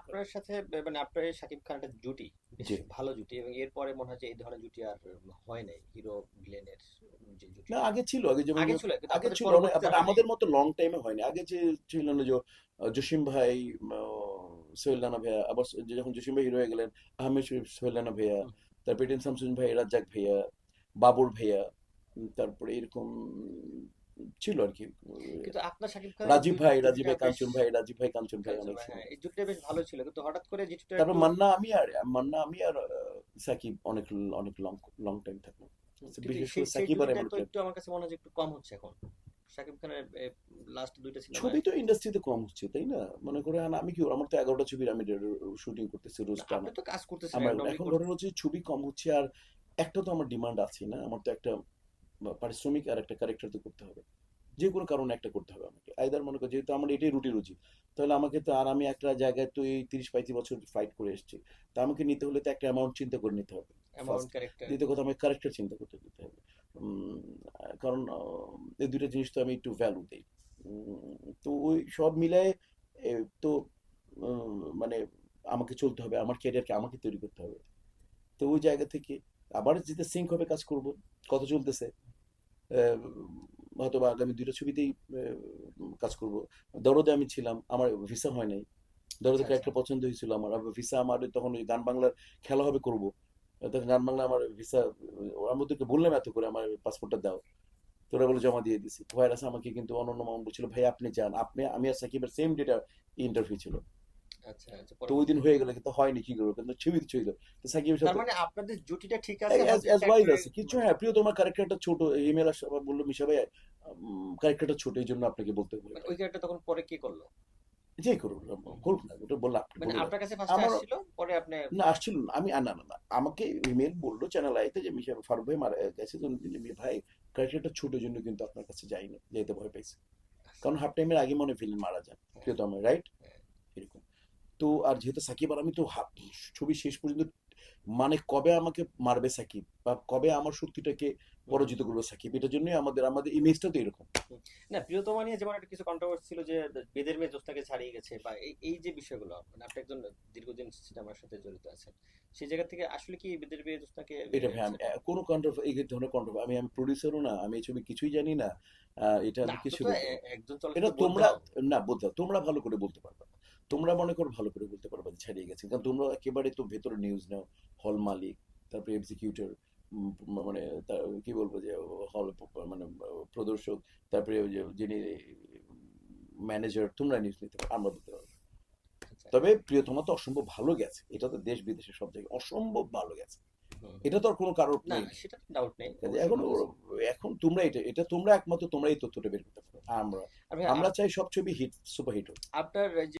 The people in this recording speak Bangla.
আপনার সাথে মানে আপনার শাকিব খান একটা জুটি বেশ ভালো জুটি এবং এরপরে মনে হয় যে এই ধরনের জুটি আর হয় নাই হিরো ভিলেনের যে জুটি। না আগে ছিল আগে যেমন আগে ছিল আগে ছিল পরবর্তীতে আমাদের মতো লং টাইমে হয়নি। আগে যে ছিল না যে জসিম ভাই সোহেল রানা ভাইয়া আবার যখন জসিম ভাই হিরো হয়ে গেলেন আহমেদ শরীফ সোহেল রানা ভাইয়া। তারপরে এটিএম শামসুদ্দিন ভাই রাজ্জাক ভাইয়া বাবুর ভাইয়া তারপরে এরকম ছিল আর কি। কিন্তু আপনার খান রাজীব ভাই রাজীব ভাই কাঞ্চন ভাই রাজীব ভাই কাঞ্চন ভাই অনেক হ্যাঁ এই জুটিটা বেশ ভালো ছিল। কিন্তু হঠাৎ করে জুটিটা তারপর মান্না আমি আর মান্না আমি আর সাকিব অনেক অনেক লং লং টাইম থাকল কিন্তু বিশেষ করে সাকিব আর তো একটু আমার কাছে মনে হচ্ছে একটু কম হচ্ছে এখন। খানের লাস্ট দুইটা সিনেমা ছবি তো ইন্ডাস্ট্রিতে কম হচ্ছে তাই না? মনে করে আমি কি আমার তো এগারোটা ছবির আমি শুটিং করতেছি রোজ তো কাজ করতেছেন আমার এখন। হচ্ছে ছবি কম হচ্ছে আর একটা তো আমার ডিমান্ড আছে না আমার তো একটা পারিশ্রমিক আর একটা ক্যারেক্টার তো করতে হবে। যে কোনো কারণে একটা করতে হবে আমাকে। আইদার মনে করি যেহেতু আমার এটাই রুটি রুচি তাহলে আমাকে তো আর আমি একটা জায়গায় তো এই তিরিশ পঁয়ত্রিশ বছর ফাইট করে এসেছি। তা আমাকে নিতে হলে তো একটা অ্যামাউন্ট চিন্তা করে নিতে হবে। দ্বিতীয় কথা আমাকে ক্যারেক্টার চিন্তা করতে দিতে হবে। কারণ এই দুটো জিনিস তো আমি একটু ভ্যালু দিই। তো ওই সব মিলায়ে তো মানে আমাকে চলতে হবে আমার ক্যারিয়ারকে আমাকে তৈরি করতে হবে। তো ওই জায়গা থেকে আবার যেতে সিঙ্ক হবে কাজ করব কত চলতেছে? হয়তো বা আগামী দুটো ছবিতেই কাজ করব। দরদে আমি ছিলাম আমার ভিসা হয় নাই। দরদে আচ্ছা, ক্যারেক্টার পছন্দ হয়েছিল আমার ভিসা আমার তখন ওই গান বাংলার খেলা হবে করব। তখন গান বাংলা আমার ভিসা আমি ওদেরকে বললাম এত করে আমার পাসপোর্টটা দাও। তোরা বলে জমা দিয়ে দিছি। ভাইরাস আমাকে কিন্তু অনন্য মামুন বলছিল ভাই আপনি যান। আপনি আমি আর সাকিবের সেম ডেটা ইন্টারভিউ ছিল। আচ্ছা আচ্ছা তো ওই দিন হয়ে গেল কিন্তু হয়নি কি করব? কিন্তু ছবি ছিল। তো সাকিবের সাথে মানে আপনাদের জুটিটা ঠিক আছে অ্যাজ ওয়াইজ আছে কিছু হ্যাঁ প্রিয় তোমার ক্যারেক্টারটা ছোট ইমেল আবার বলল মিশা ভাই ক্যারেক্টারটা ছোট এই জন্য আপনাকে বলতে হবে মানে ওই ক্যারেক্টার তখন পরে কি করল? যে করুন না ওটা বললাম মানে আপনার কাছে আমার- পরে আপনি না আসছিল না আমি না না না আমাকে ইমেল বলল চ্যানেল আইতে যে মিশা ফারুক ভাই মারা গেছে তো ভাই ক্যারেক্টারটা ছোট জন্য কিন্তু আপনার কাছে যাইনি যেতে ভয় পাইছে। কারণ হাফ টাইমের আগে মনে ফিল্ম মারা যান প্রিয়তমা রাইট এরকম তো আর যেহেতু সাকিব আর আমি তো ছবি শেষ পর্যন্ত মানে কবে আমাকে মারবে সাকিব বা কবে আমার শক্তিটাকে পরাজিত করবে সাকিব এটার জন্যই আমাদের আমাদের ইমেজটা তো এরকম। না প্রিয়তমা নিয়ে যেমন একটা কিছু কন্ট্রোভার্সি ছিল যে বেদের মেয়ে জোস্তাকে ছাড়িয়ে গেছে বা এই যে বিষয়গুলো মানে আপনি একজন দীর্ঘদিন সিনেমার সাথে জড়িত আছেন সেই জায়গা থেকে আসলে কি বেদের মেয়ে জোস্তাকে এটা ভাই আমি কোনো কন্ট্রোভার এই ধরনের কন্ট্রোভার আমি আমি প্রডিউসারও না আমি এই ছবি কিছুই জানি না। এটা আমি কিছু এটা তোমরা না বলতে তোমরা ভালো করে বলতে পারবে তোমরা মনে করো ভালো করে বলতে পারবে ছাড়িয়ে গেছে কারণ তোমরা একেবারে তো ভেতরে নিউজ নাও হল মালিক তারপরে এক্সিকিউটর মানে কি বলব যে হল মানে প্রদর্শক তারপরে যিনি ম্যানেজার তোমরা নিউজ নিতে পারো আমরা বলতে পারব। আচ্ছা। তবে প্রিয়তমা তো অসম্ভব ভালো গেছে এটা তো দেশ বিদেশে সব জায়গায় অসম্ভব ভালো গেছে। এটা তো আর কোনো কারোর নেই। সেটা ডাউট নেই। এখন এখন তোমরা এটা এটা তোমরা একমাত্র তোমরাই তথ্যটা বের করতে পারো। আমরা আমরা চাই সব ছবি হিট সুপার হিট হোক। আপনার